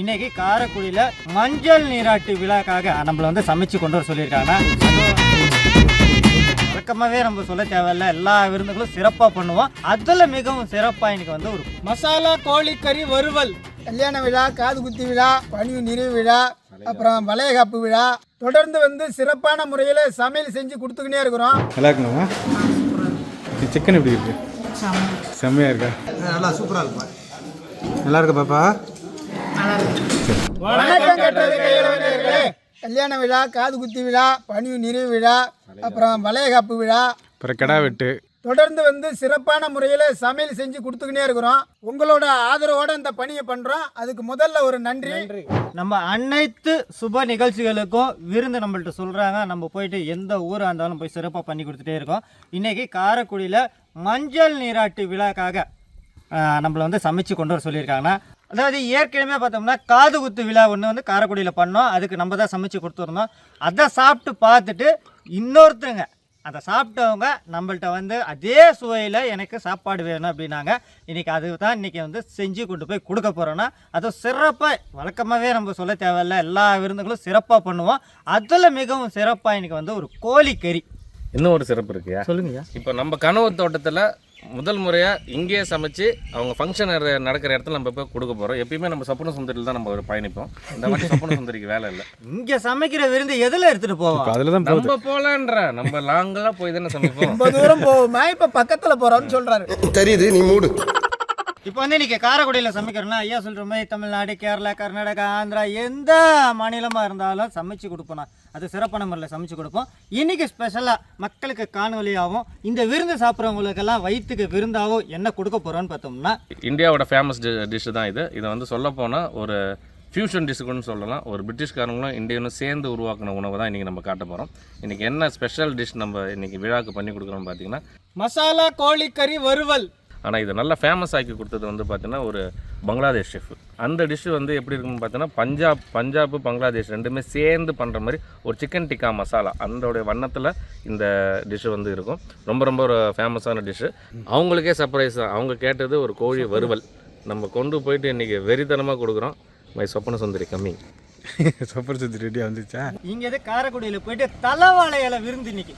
இன்னைக்கு காரைக்குடியில் மஞ்சள் நீராட்டு விழாக்காக நம்மளை வந்து சமைச்சு கொண்டு வர சொல்லியிருக்காங்க. வழக்கமாகவே நம்ம சொல்ல தேவையில்ல. எல்லா விருந்துகளும் சிறப்பாக பண்ணுவோம். அதில் மிகவும் சிறப்பாக இன்னைக்கு வந்து ஒரு மசாலா கோழிக்கறி வறுவல். கல்யாண விழா காது குத்தி விழா பணிவு நிறைவு விழா அப்புறம் வளையகாப்பு விழா. தொடர்ந்து வந்து சிறப்பான முறையில் சமையல் செஞ்சு கொடுத்துக்கினே இருக்கிறோம். நல்லா இருக்குமாம்மா சிக்கன் எப்படி இருக்கு? செம்மையா இருக்கா. நல்லா சூப்பராக இருக்கும் நல்லா இருக்கா பாப்பா? வணக்கம் கையிலவர்களே கல்யாண விழா காது குத்தி விழா பணிவு நிறைவு விழா அப்புறம் வளையகாப்பு விழா. அப்புறம் கிடா வெட்டு. தொடர்ந்து வந்து சிறப்பான முறையில் சமையல் செஞ்சு கொடுத்துக்கினே இருக்கிறோம். உங்களோட ஆதரவோட இந்த பணியை பண்ணுறோம் அதுக்கு முதல்ல ஒரு நன்றி. நம்ம அனைத்து சுப நிகழ்ச்சிகளுக்கும் விருந்து நம்மள்ட்ட சொல்கிறாங்க நம்ம போயிட்டு எந்த ஊராக இருந்தாலும் போய் சிறப்பாக பண்ணி கொடுத்துட்டே இருக்கோம். இன்றைக்கி காரைக்குடியில் மஞ்சள் நீராட்டு விழாக்காக நம்மளை வந்து சமைச்சு கொண்டு வர சொல்லியிருக்காங்கன்னா அதாவது ஏற்கனவே பார்த்தோம்னா காது குத்து விழா ஒன்று வந்து காரைக்குடியில் பண்ணோம். அதுக்கு நம்ம தான் சமைச்சு கொடுத்துருந்தோம். அதை சாப்பிட்டு பார்த்துட்டு இன்னொருத்தருங்க அதை சாப்பிட்டவங்க நம்மள்ட்ட வந்து அதே சுவையில் எனக்கு சாப்பாடு வேணும் அப்படின்னாங்க. இன்றைக்கி அது தான் இன்றைக்கி வந்து செஞ்சு கொண்டு போய் கொடுக்க போகிறோன்னா அதுவும் சிறப்பாக வழக்கமாகவே நம்ம சொல்ல தேவையில்ல. எல்லா விருந்துகளும் சிறப்பாக பண்ணுவோம். அதில் மிகவும் சிறப்பாக இன்றைக்கி வந்து ஒரு கோழிக்கறி. இன்னும் ஒரு சிறப்பு இருக்குயா சொல்லுங்கய்யா இப்போ நம்ம கனவு தோட்டத்தில் முதல் முறையாக இங்கேயே சமைச்சு அவங்க ஃபங்க்ஷன் நடக்கிற இடத்துல நம்ம போய் கொடுக்க போகிறோம் எப்பயுமே நம்ம சப்புன சுந்தரியில் தான் நம்ம ஒரு பயணிப்போம். இந்த மாதிரி சப்புன சுந்தரிக்கு வேலை இல்லை. இங்கே சமைக்கிற விருந்து எதில் எடுத்துகிட்டு போவோம்? அதில் தான் நம்ம போகலான்ற நம்ம லாங்கெல்லாம் போய் தானே சமைப்போம். ரொம்ப தூரம் போவோமா? இப்போ பக்கத்தில் போகிறோம்னு சொல்கிறாரு தெரியுது நீ மூடு. இப்போ வந்து இன்றைக்கி காரைக்குடியில் சமைக்கிறோன்னா ஐயா சொல்கிற மாதிரி தமிழ்நாடு கேரளா கர்நாடகா ஆந்திரா எந்த மாநிலமாக இருந்தாலும் சமைச்சு கொடுப்போம் நான். அது சிறப்பான முறையில் சமைச்சு கொடுப்போம். இன்றைக்கி ஸ்பெஷலாக மக்களுக்கு காணொலியாகவும் இந்த விருந்து சாப்பிட்றவங்களுக்கெல்லாம் வயிற்றுக்கு விருந்தாகவும் என்ன கொடுக்க போகிறோன்னு பார்த்தோம்னா இந்தியாவோட ஃபேமஸ் டிஷ் தான் இது. இதை வந்து சொல்ல போனால் ஒரு ஃபியூஷன் டிஷ்ஷுக்குன்னு சொல்லலாம். ஒரு பிரிட்டிஷ்காரங்களும் இந்தியனும் சேர்ந்து உருவாக்கின உணவு தான் இன்றைக்கி நம்ம காட்ட போகிறோம் இன்றைக்கி என்ன ஸ்பெஷல் டிஷ் நம்ம இன்றைக்கி விழாக்கு பண்ணி கொடுக்குறோம்னு பார்த்தீங்கன்னா மசாலா கோழிக்கறி வறுவல். ஆனால் இது நல்லா ஃபேமஸ் ஆக்கி கொடுத்தது வந்து பார்த்தீங்கன்னா ஒரு பங்களாதேஷ் ஷெஃப் அந்த டிஷ்ஷு வந்து எப்படி இருக்குன்னு பார்த்தீங்கன்னா பஞ்சாப் பஞ்சாப் பங்களாதேஷ் ரெண்டுமே சேர்ந்து பண்ணுற மாதிரி ஒரு சிக்கன் டிக்கா மசாலா அதோடைய வண்ணத்தில் இந்த டிஷ்ஷு வந்து இருக்கும். ரொம்ப ரொம்ப ஒரு ஃபேமஸான டிஷ்ஷு அவங்களுக்கே சர்ப்ரைஸ் தான். அவங்க கேட்டது ஒரு கோழி வறுவல். நம்ம கொண்டு போயிட்டு இன்றைக்கி வெறித்தனமாக கொடுக்குறோம். மை சொப்பன சுந்தரி கம்மிங் சூப்பர் சுத்தி ரெடியாக வந்துச்சா? இங்கே இது காரைக்குடியில் போயிட்டு தலைவாழை இலை விருந்து இன்னைக்கு.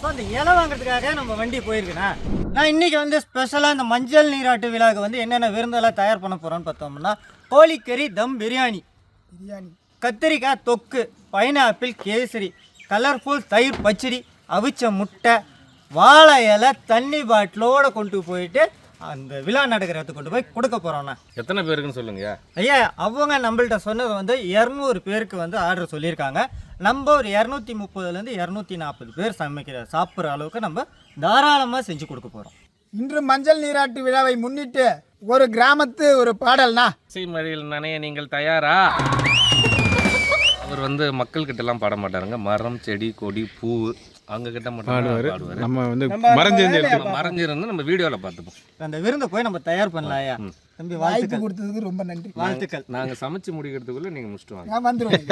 ஸோ அந்த இலை வாங்குறதுக்காக நம்ம வண்டி போயிருக்கேண்ணா. நான் இன்றைக்கி வந்து ஸ்பெஷலாக இந்த மஞ்சள் நீராட்டு விழாவுக்கு வந்து என்னென்ன விருந்தெல்லாம் தயார் பண்ண போகிறோன்னு பார்த்தோம்னா கோழிக்கறி தம் பிரியாணி. பிரியாணி. கத்திரிக்காய் தொக்கு பைனாப்பிள் கேசரி கலர்ஃபுல் தயிர் பச்சடி அவிச்ச முட்டை வாழை இலை தண்ணி பாட்டிலோடு கொண்டு போயிட்டு அந்த விழா நடக்கிற இடத்துக்கு கொண்டு போய் கொடுக்க போகிறோண்ணா எத்தனை பேருக்குன்னு சொல்லுங்கய்யா. ஐயா அவங்க நம்மள்ட்ட சொன்னது வந்து இரநூறு பேருக்கு வந்து ஆர்டர் சொல்லியிருக்காங்க. நம்ம ஒரு இரநூத்தி முப்பதுலேருந்து இரநூத்தி நாற்பது பேர் சமைக்கிற சாப்பிட்ற அளவுக்கு நம்ம தாராளமாக செஞ்சு கொடுக்க போகிறோம் இன்று மஞ்சள் நீராட்டு விழாவை முன்னிட்டு ஒரு கிராமத்து ஒரு பாடல்னா? இசை மழையில் நனைய நீங்கள் தயாரா? அவர் வந்து மக்கள்கிட்ட எல்லாம் பாட மாட்டாருங்க. மரம் செடி கொடி பூ அவங்க கிட்ட மட்டும் பாடுவார். நம்ம வந்து மறைஞ்சிருந்து எடுத்து மறைஞ்சிருந்து நம்ம வீடியோவில் பார்த்துப்போம். அந்த விருந்தை போய் நம்ம தயார் பண்ணலாம் ஐயா. தம்பி வாழ்த்துக்கள். கொடுத்ததுக்கு ரொம்ப நன்றி. வாழ்த்துக்கள். நாங்கள் சமைச்சு முடிக்கிறதுக்குள்ள நீங்கள் முடிச்சுட்டு வாங்க. நான் வந்துருவேன்.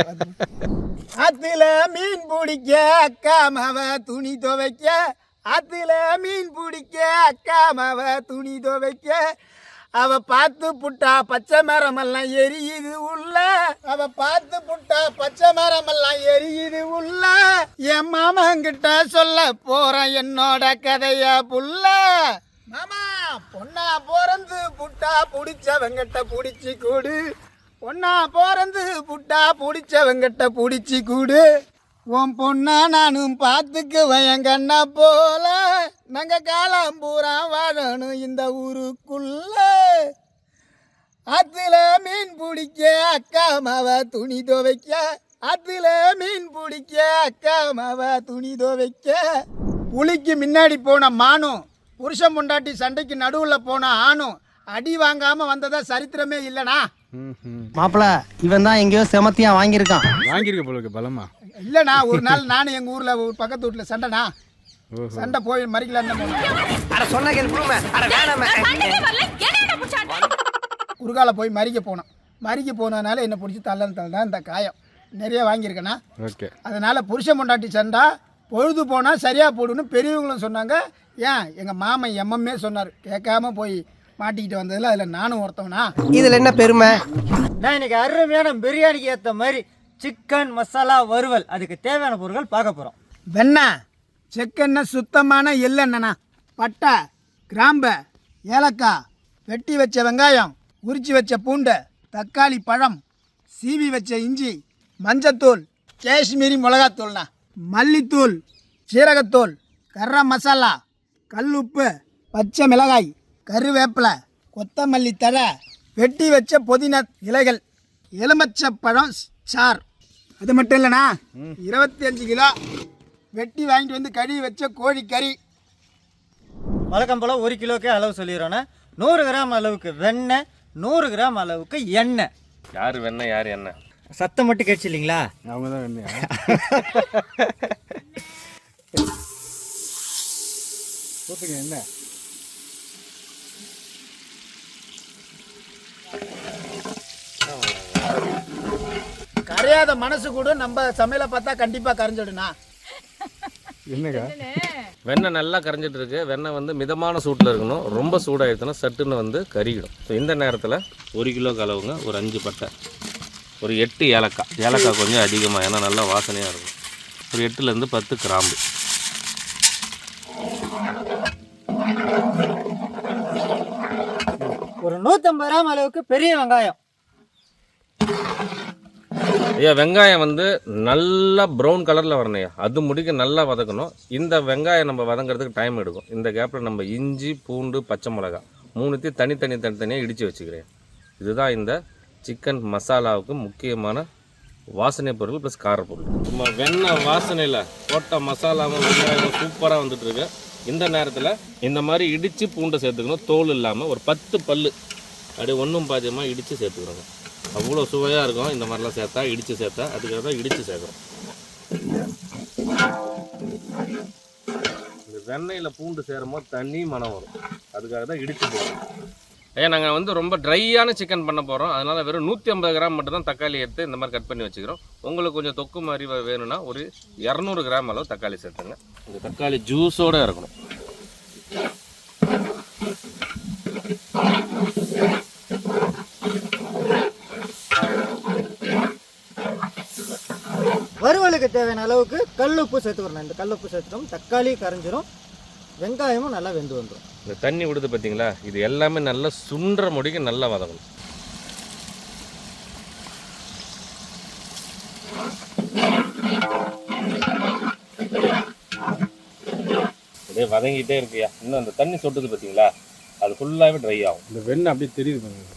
ஆத்துல மீன் பிடிக்க அக்கா மாவ துணி துவைக்க. ஆத்துல மீன் பிடிக்க அக்கா மாவ துணி துவைக்க. அவ பார்த்து புட்டா பச்சை மரமெல்லாம் எரியுது உள்ள. அவ பார்த்து புட்டா பச்சை மரமெல்லாம் எரியுது உள்ள. என் மாமங்கிட்ட சொல்ல போறேன் என்னோட கதைய புள்ள. மாமா பொண்ணா பிறந்து புட்டா புடிச்சவங்கிட்ட புடிச்சு கூடு. பொண்ணா பிறந்து புட்டா புடிச்சவங்கிட்ட புடிச்சு கூடு. உன் பொண்ணா நானும் பார்த்துக்குவேன் என் கண்ணா போல. நாங்க காலம் பூரா வாழணும் இந்த ஊருக்குள்ள. ஆத்துல மீன் பிடிக்க அக்கா மாவ துணி துவைக்க. ஆத்துல மீன் பிடிக்க அக்கா மாவ துணி துவைக்க. புலிக்கு முன்னாடி போன மானும் புருஷன் பொண்டாட்டி சண்டைக்கு நடுவில் போன ஆணும் அடி வாங்காம வந்ததா சரித்திரமே இல்லைனா? மாப்பிள இவன் தான் எங்கேயோ செமத்தியா வாங்கியிருக்கான். வாங்கியிருக்க போல இருக்கு பலமா? இல்லைண்ணா ஒரு நாள் நானும் எங்கள் ஊரில் ஒரு பக்கத்து வீட்டில் ஓஹோ. சண்டை போய் மறிக்கலான்னு போனோம் அட சொன்ன குறுகால போய் மறிக்க போனோம். மறிக்க போனதுனால என்னை பிடிச்சி தள்ளன்னு தள்ளா இந்த காயம். நிறைய வாங்கியிருக்கேண்ணா ஓகே. அதனால் புருஷன் பொண்டாட்டி சண்டை பொழுது போனால் சரியாக போடுன்னு பெரியவங்களும் சொன்னாங்க. ஏன்? எங்கள் மாமன் எம்எம்மே சொன்னார். கேட்காம போய் மாட்டிக்கிட்டு வந்ததில் அதில் நானும் ஒருத்தவனா? இதுல என்ன பெருமை? நான் இன்னைக்கு அருமையான பிரியாணிக்கு ஏற்ற மாதிரி சிக்கன் மசாலா வறுவல். அதுக்கு தேவையான பொருட்கள் பார்க்க போகிறோம் வெண்ணெய் செக்கெண்ணெய் சுத்தமான எள்ளெண்ணெண்ணா. பட்டை கிராம்பு ஏலக்காய் வெட்டி வச்ச வெங்காயம் உரிச்சு வச்ச பூண்டு தக்காளி பழம் சீவி வச்ச இஞ்சி மஞ்சத்தூள் காஷ்மீரி மிளகாத்தூள்ண்ணா. மல்லித்தூள் சீரகத்தூள் கரம் மசாலா கல் உப்பு பச்சை மிளகாய் கருவேப்பிலை கொத்தமல்லி தழை வெட்டி வச்ச புதினா இலைகள் எலுமிச்சை பழம் சார். அது மட்டும் இல்லைண்ணா இருபத்தி அஞ்சு கிலோ வெட்டி வாங்கிட்டு வந்து கழுவி வச்ச கோழி கறி வழக்கம் போல் ஒரு கிலோக்கே அளவு சொல்லிடுறோன்னா நூறு கிராம் அளவுக்கு வெண்ணெய் நூறு கிராம் அளவுக்கு எண்ணெய். யார் வெண்ணெய் யார் என்ன சத்தம் மட்டும் கேட்ச்சு இல்லைங்களா? அவங்க தான் வெண்ணையா. ஊற்றுங்க என்ன? கரையாத மனசு கூட நம்ம சமையலை பார்த்தா கண்டிப்பாக கரைஞ்சிடுண்ணா என்னக்கா? வெண்ணெய் நல்லா கரைஞ்சிட்டு இருக்கு வெண்ணெய் வந்து மிதமான சூட்டில் இருக்கணும். ரொம்ப சூடாகிடுச்சுன்னா சட்டுன்னு வந்து கருகிடும். ஸோ இந்த நேரத்தில் ஒரு கிலோ கலவுங்க ஒரு அஞ்சு பட்டை ஒரு எட்டு ஏலக்காய். ஏலக்காய் கொஞ்சம் அதிகமாக ஏன்னா நல்லா வாசனையாக இருக்கும். ஒரு எட்டுலேருந்து பத்து கிராம்பு. ஒரு நூற்றம்பது கிராம் அளவுக்கு பெரிய வெங்காயம். ஐயா வெங்காயம் வந்து நல்லா ப்ரௌன் கலரில் வரணையா அது முடிக்க நல்லா வதக்கணும். இந்த வெங்காயம் நம்ம வதங்குறதுக்கு டைம் எடுக்கும். இந்த கேப்பில் நம்ம இஞ்சி பூண்டு பச்சை மிளகா மூணுத்தையும் தனித்தனி தனித்தனியாக இடித்து வச்சுக்கிறேன். இதுதான் இந்த சிக்கன் மசாலாவுக்கு முக்கியமான வாசனை பொருள் ப்ளஸ் காரப்பொருள் நம்ம வெண்ணெய் வாசனையில் போட்ட மசாலாவும் வெங்காயம் சூப்பராக வந்துட்டுருக்கு. இந்த நேரத்தில் இந்த மாதிரி இடித்து பூண்டை சேர்த்துக்கணும். தோல் இல்லாமல் ஒரு பத்து பல்லு. அப்படியே ஒன்றும் பாதியமாக இடித்து சேர்த்துக்கிறோங்க அவ்வளோ சுவையாக இருக்கும். இந்த மாதிரிலாம் சேர்த்தா இடித்து சேர்த்தா அதுக்காக தான் இடித்து சேர்க்குறோம் இந்த வெண்ணெயில் பூண்டு சேரும்போது தண்ணி மனம் வரும். அதுக்காக தான் இடித்து போடுறோம். ஏன் நாங்கள் வந்து ரொம்ப ட்ரையான சிக்கன் பண்ண போகிறோம் அதனால் வெறும் நூற்றி ஐம்பது கிராம் மட்டும் தான் தக்காளி எடுத்து இந்த மாதிரி கட் பண்ணி வச்சுக்கிறோம். உங்களுக்கு கொஞ்சம் தொக்கு மாதிரி வேணும்னா ஒரு இரநூறு கிராம் அளவு தக்காளி சேர்த்துங்க. இந்த தக்காளி ஜூஸோடு இருக்கணும். தேவையான அளவுக்கு கல் உப்பு சேர்த்துக்கிறோம் இந்த கல் உப்பு சேர்த்துட்டோம். தக்காளி கரைஞ்சிரும். வெங்காயமும் நல்லா வெந்து வந்துடும் இந்த தண்ணி விடுது பார்த்தீங்களா இது எல்லாமே நல்லா சுண்டுற முடிக்கு நல்லா வதங்கணும். அப்படியே வதங்கிட்டே இருக்கியா? இன்னும் அந்த தண்ணி சொட்டுது பார்த்தீங்களா அது ஃபுல்லாகவே ட்ரை ஆகும். இந்த வெண்ணெய் அப்படியே தெரியுது பாருங்க.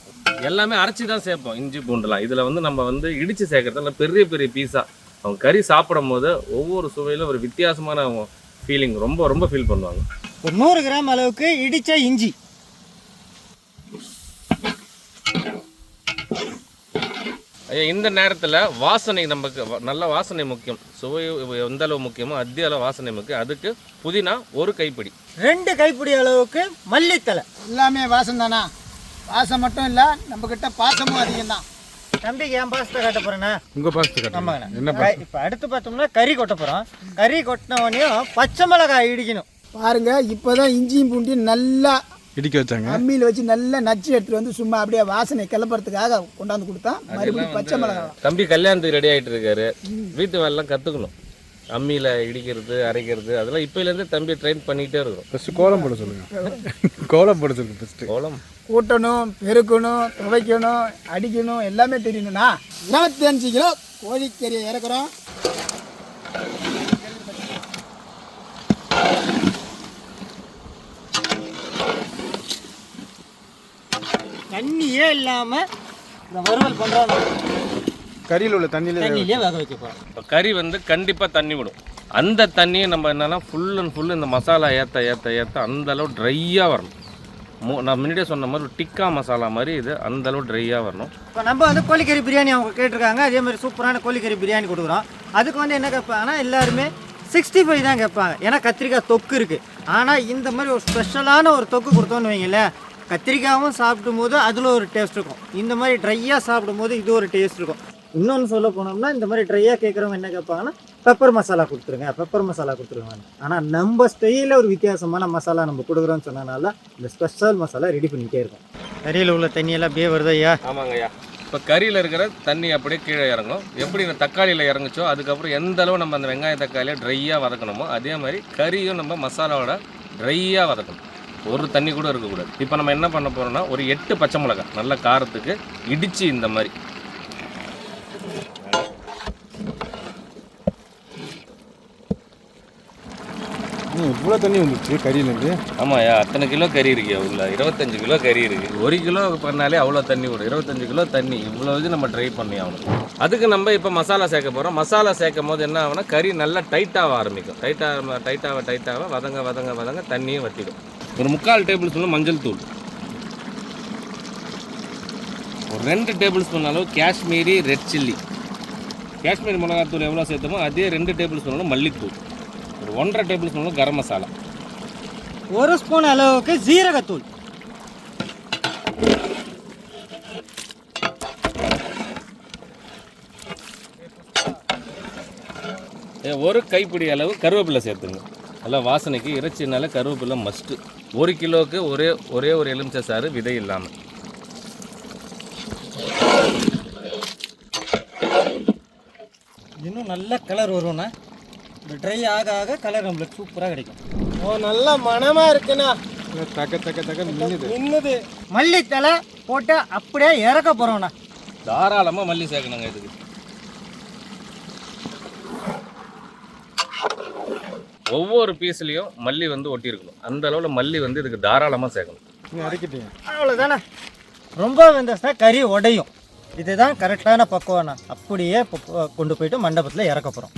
எல்லாமே அரைச்சி தான் சேர்ப்போம். இஞ்சி பூண்டுலாம். இதில் வந்து நம்ம வந்து இடித்து சேர்க்கறதுல பெரிய பெரிய பீஸாக அவங்க கறி சாப்பிடும் போது ஒவ்வொரு சுவையிலும் ஒரு வித்தியாசமான ஃபீலிங் ரொம்ப ரொம்ப ஃபீல் பண்ணுவாங்க. ஒரு நூறு கிராம் அளவுக்கு இடித்த இஞ்சி. ஐயா, இந்த நேரத்தில் வாசனை நமக்கு வ- நல்ல வாசனை முக்கியம். சுவை எந்த அளவு முக்கியமோ அதே அளவு வாசனை முக்கியம். அதுக்கு புதினா ஒரு கைப்பிடி. ரெண்டு கைப்பிடி அளவுக்கு மல்லித்தலை எல்லாமே வாசம் தானா? வாசம் மட்டும் இல்லை நம்மக்கிட்ட பாசமும் அதிகம்தான். தம்பிக்கு ஏன் பாசத்தை காட்ட போகிறேண்ணா உங்கள் பாசத்து ஆமாங்கண்ணா. என்ன இப்போ அடுத்து பார்த்தோம்னா கறி கொட்ட போகிறோம் கறி கொட்டின உடனேயும் பச்சை மிளகாய் இடிக்கணும். பாருங்க இப்போதான் இஞ்சியும் பூண்டியும் நல்லா இடிக்க வச்சாங்க. அம்மியில் வச்சு நல்லா நச்சு எடுத்துட்டு வந்து சும்மா அப்படியே வாசனை கிளப்புறதுக்காக கொண்டாந்து கொடுத்தா மறுபடியும் பச்சை மிளகாய் தம்பி கல்யாணத்துக்கு ரெடி ஆகிட்டு இருக்காரு. வீட்டு வேலைலாம் கற்றுக்கணும் அம்மியில் இடிக்கிறது அரைக்கிறது அதெல்லாம் இப்போலேருந்து தம்பி ட்ரெயின் பண்ணிக்கிட்டே இருக்கணும். ஃபஸ்ட்டு கோலம் போட சொல்லுங்கள் கோலம் போட சொல்லுங்கள் ஃபஸ்ட்டு கோலம்? கூட்டணும் பெருக்கணும் துவைக்கணும் அடிக்கணும் எல்லாமே தெரியணும்னா இருபத்தி அஞ்சு கிலோ கோழிக்கறியை இறக்குறோம். தண்ணியே இல்லாமல் இந்த வறுவல் பண்ணுறோம் கறியில் உள்ள தண்ணியில் தண்ணியிலே வேக வைக்க போகிறோம் இப்போ கறி வந்து கண்டிப்பாக தண்ணி விடும். அந்த தண்ணியை நம்ம என்னன்னா ஃபுல் அண்ட் ஃபுல் இந்த மசாலா ஏற்ற ஏற்ற ஏற்ற அந்த அளவு ட்ரையாக வரணும். நான் முன்னாடியே சொன்ன மாதிரி ஒரு டிக்கா மசாலா மாதிரி இது அந்த அளவு ட்ரையாக வரணும். இப்போ நம்ம வந்து கோழிக்கறி பிரியாணி அவங்க கேட்டிருக்காங்க. அதே மாதிரி சூப்பரான கோழிக்கறி பிரியாணி கொடுக்குறோம். அதுக்கு வந்து என்ன கேட்பாங்கன்னா எல்லாருமே சிக்ஸ்டி ஃபைவ் தான் கேட்பாங்க. ஏன்னா கத்திரிக்காய் தொக்கு இருக்குது ஆனால் இந்த மாதிரி ஒரு ஸ்பெஷலான ஒரு தொக்கு கொடுத்தோன்னு வைங்களேன் கத்திரிக்காயும் சாப்பிடும் போது அதில் ஒரு டேஸ்ட் இருக்கும். இந்த மாதிரி ட்ரையாக சாப்பிடும் போது இது ஒரு டேஸ்ட் இருக்கும். இன்னொன்று சொல்ல போனோம்னா இந்த மாதிரி ட்ரையாக கேட்குறவங்க என்ன கேட்பாங்கன்னா பெப்பர் மசாலா கொடுத்துருங்க பெப்பர் மசாலா கொடுத்துருங்க. ஆனால் நம்ம ஸ்டைலில் ஒரு வித்தியாசமான மசாலா நம்ம கொடுக்குறோன்னு சொன்னனால இந்த ஸ்பெஷல் மசாலா ரெடி பண்ணிகிட்டே இருக்கும். கறியில் உள்ள தண்ணியெல்லாம் அப்படியே வருது ஐயா? ஆமாங்க ஐயா. இப்போ கறியில் இருக்கிற தண்ணி அப்படியே கீழே இறங்கும் எப்படி இந்த தக்காளியில் இறங்குச்சோ அதுக்கப்புறம் எந்த அளவு நம்ம அந்த வெங்காய தக்காளியை ட்ரையாக வதக்கணுமோ அதே மாதிரி கறியும் நம்ம மசாலாவோட ட்ரையாக வதக்கணும். ஒரு தண்ணி கூட இருக்கக்கூடாது. இப்போ நம்ம என்ன பண்ண போகிறோம்னா ஒரு எட்டு பச்சை மிளகாய் நல்ல காரத்துக்கு இடித்து இந்த மாதிரி இவ்வளோ தண்ணி வந்துச்சு கறியிலேருந்து ஆமாம்யா அத்தனை கிலோ கறி இருக்கு உள்ள. இருபத்தஞ்சு கிலோ கறி இருக்கு. ஒரு கிலோ பண்ணாலே அவ்வளோ தண்ணி விடும் இருபத்தஞ்சு கிலோ தண்ணி. இவ்வளோ இது நம்ம ட்ரை பண்ணி ஆகணும். அதுக்கு நம்ம இப்போ மசாலா சேர்க்க போகிறோம் மசாலா சேர்க்கும் போது என்ன ஆகும்னா கறி நல்லா டைட்டாக ஆரம்பிக்கும். டைட்டாக டைட்டாக டைட்டாக வதங்க வதங்க வதங்க தண்ணியும் வற்றிடும் ஒரு முக்கால் டேபிள் ஸ்பூன் மஞ்சள் தூள். ஒரு ரெண்டு டேபிள் ஸ்பூன் அளவு காஷ்மீரி ரெட் சில்லி காஷ்மீர் மிளகாத்தூள் எவ்வளோ சேர்த்தோமோ அதே ரெண்டு டேபிள் ஸ்பூன் அளவு மல்லித்தூள். ஒரு ஒன்றரை டேபிள் ஸ்பூன் கரம் மசாலா. ஒரு ஸ்பூன் அளவுக்கு ஜீரகத்தூள். ஒரு கைப்பிடி அளவு கருவேப்பிலை சேர்த்துங்க. நல்லா வாசனைக்கு இறைச்சினால கருவேப்பிலை மஸ்ட்டு ஒரு கிலோவுக்கு ஒரே ஒரே ஒரு எலுமிச்சை சாறு விதை இல்லாமல் இன்னும் நல்ல கலர் வரும்ண்ணா. இந்த ட்ரை ஆக ஆக கலர் நம்மளுக்கு சூப்பராக கிடைக்கும். ஓ நல்ல மனமா இருக்குண்ணா. தக்க தக்க தக்க மின்னுது. நின்னுது மல்லித்தலை போட்டு அப்படியே இறக்க போகிறோண்ணா தாராளமாக மல்லி சேர்க்கணுங்க இதுக்கு. ஒவ்வொரு பீஸ்லேயும் மல்லி வந்து ஒட்டியிருக்கணும். அந்த அளவில் மல்லி வந்து இதுக்கு தாராளமாக சேர்க்கணும். நீங்கள் அரைக்கிட்டீங்க அவ்வளோதானே ரொம்ப வெந்தச்சுன்னா கறி உடையும். இதுதான் கரெக்டான பக்குவம்ண்ணா. அப்படியே கொண்டு போயிட்டு மண்டபத்தில் இறக்க போகிறோம்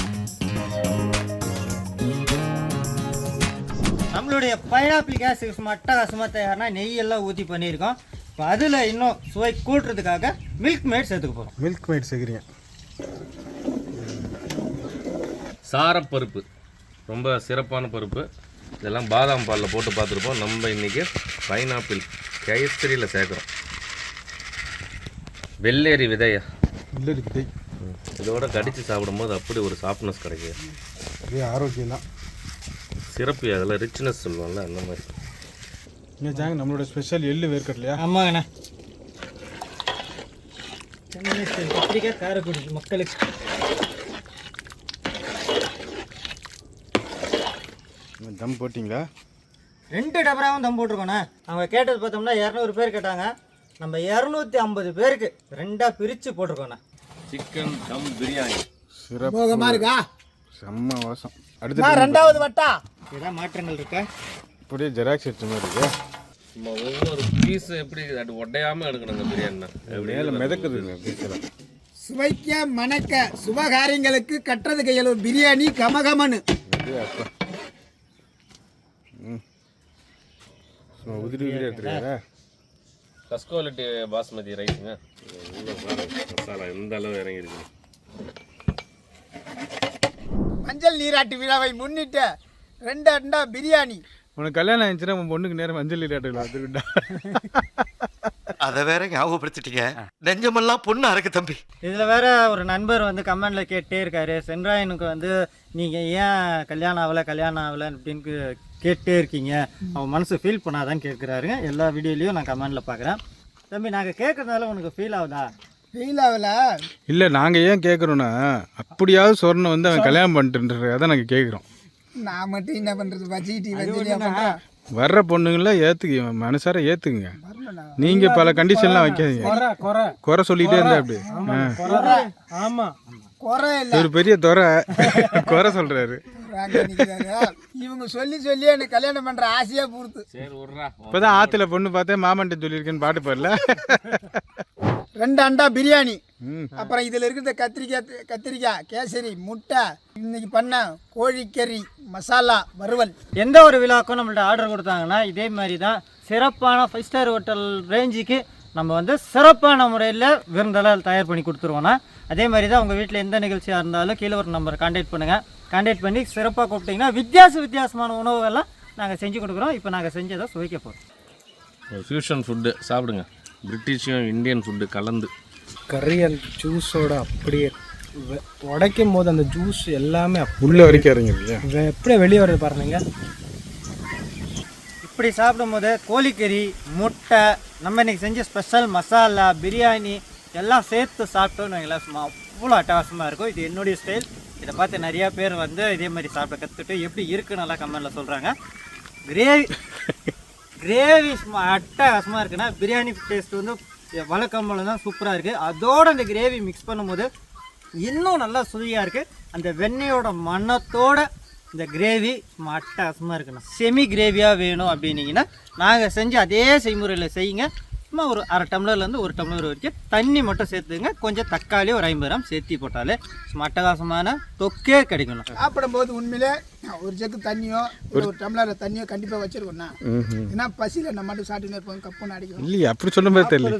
நம்மளுடைய பைனாப்பிள் கேஸ் அட்டகாசமாக தயார்னா நெய் எல்லாம் ஊற்றி பண்ணியிருக்கோம். இப்போ அதில் இன்னும் சுவை கூட்டுறதுக்காக மில்க் மேட் சேர்த்துக்க போகிறோம் மில்க் மேட் சேர்க்குறீங்க சாரப்பருப்பு ரொம்ப சிறப்பான பருப்பு. இதெல்லாம் பாதாம் பாலில் போட்டு பார்த்துருப்போம். நம்ம இன்றைக்கி பைனாப்பிள் கேசரியில் சேர்க்குறோம். வெள்ளேரி விதையா? இல்லை விதை. இதோட கடித்து சாப்பிடும்போது அப்படி ஒரு சாஃப்ட்னஸ் கிடைக்கும் இதே ஆரோக்கியம் தான் சிறப்பு அதில் ரிச்னஸ் சொல்லுவோம்ல அந்த மாதிரி. இங்கே ஜாங்க நம்மளோட ஸ்பெஷல் எள்ளு வேர்க்கடலையா ஆமாங்கண்ணா. கத்திரிக்காய் காரைக்குடி மக்களுக்கு. தம் போட்டிங்களா? ரெண்டு டபராவும் தம் போட்டிருக்கோண்ணே. அவங்க கேட்டது பார்த்தோம்னா இரநூறு பேர் கேட்டாங்க. நம்ம இரநூத்தி ஐம்பது பேருக்கு ரெண்டாக பிரித்து போட்டிருக்கோண்ணே. சிக்கன் தம் பிரியாணி. சிறப்பு. போகமா இருக்கா? செம்ம வாசம். அடுத்து ரெண்டாவது வட்டா? ஏதாவது மாற்றங்கள் இருக்கா? இப்படியே ஜெராக்ஸ் எடுத்த மாதிரி இருக்கு. நம்ம ஒவ்வொரு பீஸ் எப்படி அது உடையாமல் எடுக்கணுங்க பிரியாணினா? மேலே மிதக்குதுங்க பீஸில் சுவைக்க மணக்க சுபகாரியங்களுக்கு கட்டுறது கையில் ஒரு பிரியாணி கமகமனு. அப்படியே உதிரி உதிரி எடுத்துருக்காரா. ஃபஸ்ட் குவாலிட்டி பாஸ்மதி ரைஸுங்க மசாலா எந்த அளவு இறங்கியிருக்கு? மஞ்சள் நீராட்டு விழாவை முன்னிட்டு ரெண்டு அண்டா பிரியாணி. உனக்கு கல்யாணம் ஆயிடுச்சுன்னா உன் பொண்ணுக்கு நேரம் மஞ்சள் நீராட்டுகள் வந்துருக்கா அதை வேற ஞாபகப்படுத்திட்டீங்க. நெஞ்சமெல்லாம் பொண்ணு அறக்கு தம்பி. இதில் வேற ஒரு நண்பர் வந்து கமெண்டில் கேட்டே இருக்காரு. சென்றாயனுக்கு வந்து நீங்கள் ஏன் கல்யாணம் ஆகலை கல்யாணம் ஆகலை அப்படின்னு கேட்டே இருக்கீங்க. அவன் மனசு ஃபீல் பண்ணாதான்னு கேட்குறாருங்க எல்லா வீடியோலையும் நான் கமெண்டில் பார்க்குறேன் தம்பி நாங்கள் கேட்குறதுனால உனக்கு ஃபீல் ஆகுதா? ஃபெயில் ஆகல. இல்லை நாங்கள் ஏன் கேட்குறோன்னா அப்படியாவது சொர்ணம் வந்து அவன் கல்யாணம் பண்ணிட்டுன்றதுக்காக தான் நாங்கள் கேட்குறோம் நான் மட்டும் என்ன வச்சுட்டு பண்றேன் வர்ற பொண்ணுங்கள ஏற்றுக்க மனசார ஏற்றுக்குங்க நீங்கள் பல கண்டிஷன்லாம் வைக்காதீங்க. குறை சொல்லிகிட்டே இருந்தா அப்படி ஆ. ஆமா. குறை இல்லை. ஒரு பெரிய துறை. குறை சொல்கிறாரு. இவங்க சொல்லி சொல்லி எனக்கு கல்யாணம் பண்ற ஆசையா பூர்த்து. சரி விட்றா. இப்போ தான் ஆற்றுல பொண்ணு பார்த்தேன் மாமன்ட்ட சொல்லியிருக்கேன்னு பாட்டு பாடல. ரெண்டு அண்டா பிரியாணி. ம். அப்புறம் இதில் இருக்கிற கத்திரிக்காய் கத்திரிக்காய் கேசரி முட்டை இன்னைக்கு பண்ண கோழிக்கறி மசாலா வறுவல். எந்த ஒரு விழாக்கும் நம்மள்ட்ட ஆர்டர் கொடுத்தாங்கன்னா இதே மாதிரி தான் சிறப்பான ஃபைவ் ஸ்டார் ஹோட்டல் ரேஞ்சுக்கு நம்ம வந்து சிறப்பான முறையில் விருந்தெல்லாம் தயார் பண்ணி கொடுத்துருவோண்ணா அதே மாதிரி தான் உங்கள் வீட்டில் எந்த நிகழ்ச்சியாக இருந்தாலும் கீழே ஒரு நம்பரை காண்டாக்ட் பண்ணுங்கள் காண்டாக்ட் பண்ணி சிறப்பாக கூப்பிட்டிங்கன்னா வித்தியாச வித்தியாசமான உணவுகள்லாம் நாங்கள் செஞ்சு கொடுக்குறோம். இப்போ நாங்கள் செஞ்சதை சுவைக்க போகிறோம் ஃபியூஷன் ஃபுட்டு சாப்பிடுங்க. பிரிட்டிஷும் இந்தியன் ஃபுட்டு கலந்து. கறி அந்த ஜூஸோட அப்படியே உடைக்கும் போது அந்த ஜூஸ் எல்லாமே உள்ள வரைக்கும் இறங்கிருக்கியா வெ- அப்படியே வெளியே வருது பாருங்க இப்படி சாப்பிடும்போது கோழிக்கறி முட்டை நம்ம இன்னைக்கு செஞ்ச ஸ்பெஷல் மசாலா பிரியாணி எல்லாம் சேர்த்து சாப்பிட்டோன்னு வைங்களேன். சும்மா அவ்வளோ அட்டகாசமாக இருக்கும். இது என்னுடைய ஸ்டைல் இதை பார்த்து நிறையா பேர் வந்து இதே மாதிரி சாப்பிட கற்றுட்டு எப்படி இருக்குன்னு நல்லா கமெண்டில் சொல்கிறாங்க கிரேவி கிரேவி சும்மா அட்டகாசமாக இருக்குன்னா பிரியாணி டேஸ்ட் வந்து வழக்கம் தான் சூப்பராக இருக்குது அதோடு அந்த கிரேவி மிக்ஸ் பண்ணும்போது இன்னும் நல்லா சுவையாக இருக்குது அந்த வெண்ணெயோட மணத்தோட இந்த கிரேவி சும்மா அட்டகாசமாக இருக்குண்ணா. செமி கிரேவியாக வேணும் அப்படின்னீங்கன்னா நாங்கள் செஞ்சு அதே செய்முறையில் செய்யுங்க. சும்மா ஒரு அரை டம்ளர்லேருந்து ஒரு டம்ளர் வரைக்கும் தண்ணி மட்டும் சேர்த்துங்க. கொஞ்சம் தக்காளி ஒரு ஐம்பது கிராம் சேர்த்தி போட்டாலே சும்மா அட்டகாசமான தொக்கே கிடைக்கணும் சாப்பிடும்போது உண்மையிலே ஒரு ஜக்கு தண்ணியோ இல்ல ஒரு டம்ளர் தண்ணியோ கண்டிப்பாக வச்சிருக்கோம்ண்ணா. ஏன்னா பசியில் நம்ம மட்டும் சாப்பிட்டுன்னு இருப்போம் கப்புன்னு அடிக்கும் இல்லையே அப்படி சொன்ன மாதிரி தெரியல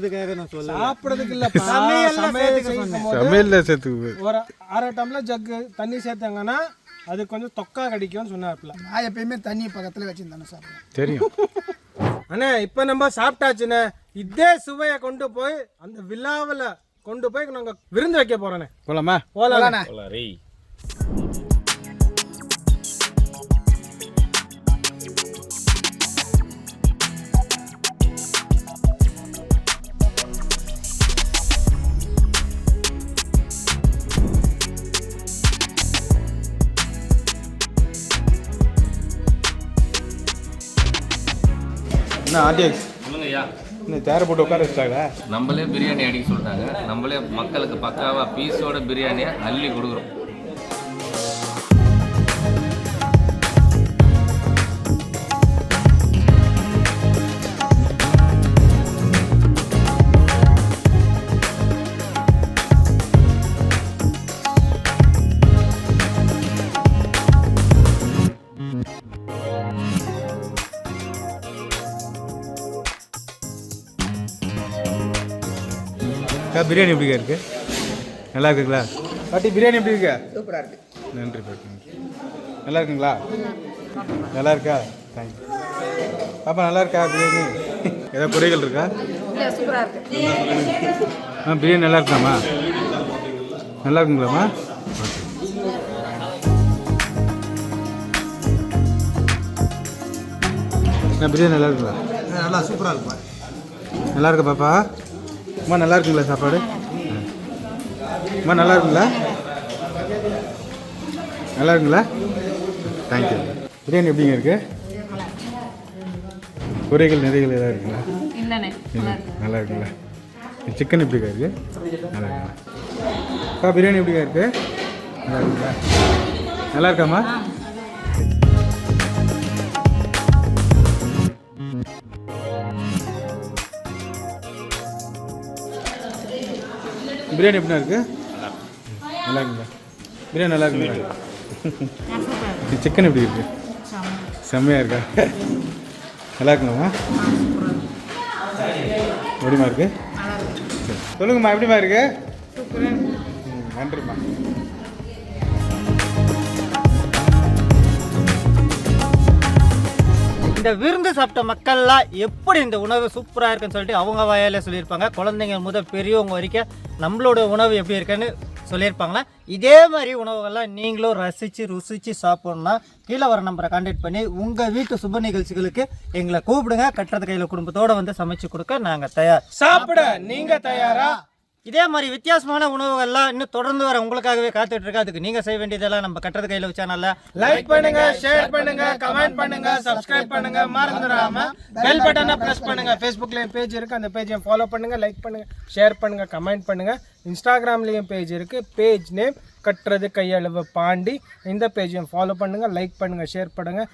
சாப்பிட்றதுக்கு சமையல்ல சமையல் போது சமையல்ல சேர்த்து ஒரு அரை டம்ளர் ஜக்கு தண்ணி சேர்த்தாங்கன்னா அது கொஞ்சம் தொக்கா கிடைக்கும்னு சொன்னாப்புல. நான் எப்பயுமே தண்ணி பக்கத்தில் வச்சுருந்தானே சாப்பிடுவேன். தெரியும். அண்ணே இப்போ நம்ம சாப்பிட்டாச்சுண்ணே. இதே சுவையை கொண்டு போய் அந்த விழாவில் கொண்டு போய் நாங்கள் விருந்து வைக்க போகிறோண்ணே போலாமா? போகலாண்ணே போலாரி என்ன ஆடியன்ஸ் சொல்லுங்கய்யா இன்னும் சேரை போட்டு உட்கார வச்சிட்டாங்களா? நம்மளே பிரியாணி அடிக்க சொல்லிட்டாங்க. நம்மளே மக்களுக்கு பக்காவா பீஸோட பிரியாணியை அள்ளி கொடுக்குறோம். பிரியாணி எப்படிக்கா இருக்கு? நல்லா இருக்குங்களா? பாட்டி பிரியாணி எப்படி இருக்கா? சூப்பராக இருக்குது நன்றி பாட்டி நல்லா இருக்குங்களா? நல்லா இருக்கா? தேங்க்யூ பாப்பா நல்லா இருக்கா பிரியாணி? ஏதாவது குறைகள் இருக்கா? ஆ பிரியாணி நல்லா இருக்காம்மா நல்லா இருக்குங்களாம்மா? ஓகே பிரியாணி நல்லா இருக்குங்களா? நல்லா சூப்பராக இருக்குப்பா. நல்லா இருக்கா பாப்பா? அம்மா நல்லா இருக்குங்களா சாப்பாடு? அம்மா நல்லா இருக்குங்களா? நல்லா இருக்குங்களா? தேங்க்யூ பிரியாணி எப்படிங்க இருக்கு? குறைகள் நிறைகள் ஏதாவது இருக்குங்களா. நல்லா இருக்குங்களா? சிக்கன் எப்படிக்கா இருக்கு? நல்லா இருக்குங்களா? அக்கா பிரியாணி எப்படிக்கா இருக்கு? நல்லா இருக்குங்களா? நல்லா இருக்காம்மா? பிரியாணி எப்படிண்ணா இருக்கு? நல்லா இருக்குங்களா? பிரியாணி நல்லா இருக்குங்களா? சிக்கன் எப்படி இருக்கு? செம்மையாக இருக்கா? நல்லா இருக்குங்கம்மா எப்படிமா இருக்கு? சரி. சொல்லுங்கம்மா எப்படிமா இருக்கு. இந்த விருந்து சாப்பிட்ட மக்கள்லாம் எப்படி இந்த உணவு சூப்பராக இருக்குன்னு சொல்லிட்டு அவங்க வாயாலே சொல்லியிருப்பாங்க. குழந்தைங்க முதல் பெரியவங்க வரைக்கும் நம்மளோட உணவு எப்படி இருக்குன்னு சொல்லியிருப்பாங்களா? இதே மாதிரி உணவுகள்லாம் நீங்களும் ரசித்து ருசித்து சாப்பிட்ணுன்னா கீழே வர நம்பரை கான்டாக்ட் பண்ணி உங்கள் வீட்டு சுப நிகழ்ச்சிகளுக்கு எங்களை கூப்பிடுங்க. கட்டுறது கையில் குடும்பத்தோடு வந்து சமைச்சு கொடுக்க நாங்கள் தயார். சாப்பிட நீங்கள் தயாரா? இதே மாதிரி வித்தியாசமான உணவுகள்லாம் இன்னும் தொடர்ந்து வர உங்களுக்காகவே காத்துட்டு இருக்கு. அதுக்கு நீங்கள் செய்ய வேண்டியதெல்லாம் நம்ம கட்டுறது கையில் சேனல்ல லைக் பண்ணுங்க ஷேர் பண்ணுங்க கமெண்ட் பண்ணுங்க சப்ஸ்கிரைப் பண்ணுங்க. மறந்துடாம பெல் பட்டனை பிரஸ் பண்ணுங்க. ஃபேஸ்புக்லயும் பேஜ் இருக்கு. அந்த பேஜை ஃபாலோ பண்ணுங்க லைக் பண்ணுங்க ஷேர் பண்ணுங்க கமெண்ட் பண்ணுங்க. இன்ஸ்டாகிராம்லயும் பேஜ் இருக்கு. பேஜ் நேம் கட்டுறது கையளவு பாண்டி. இந்த பேஜையும் ஃபாலோ பண்ணுங்க லைக் பண்ணுங்க ஷேர் பண்ணுங்க.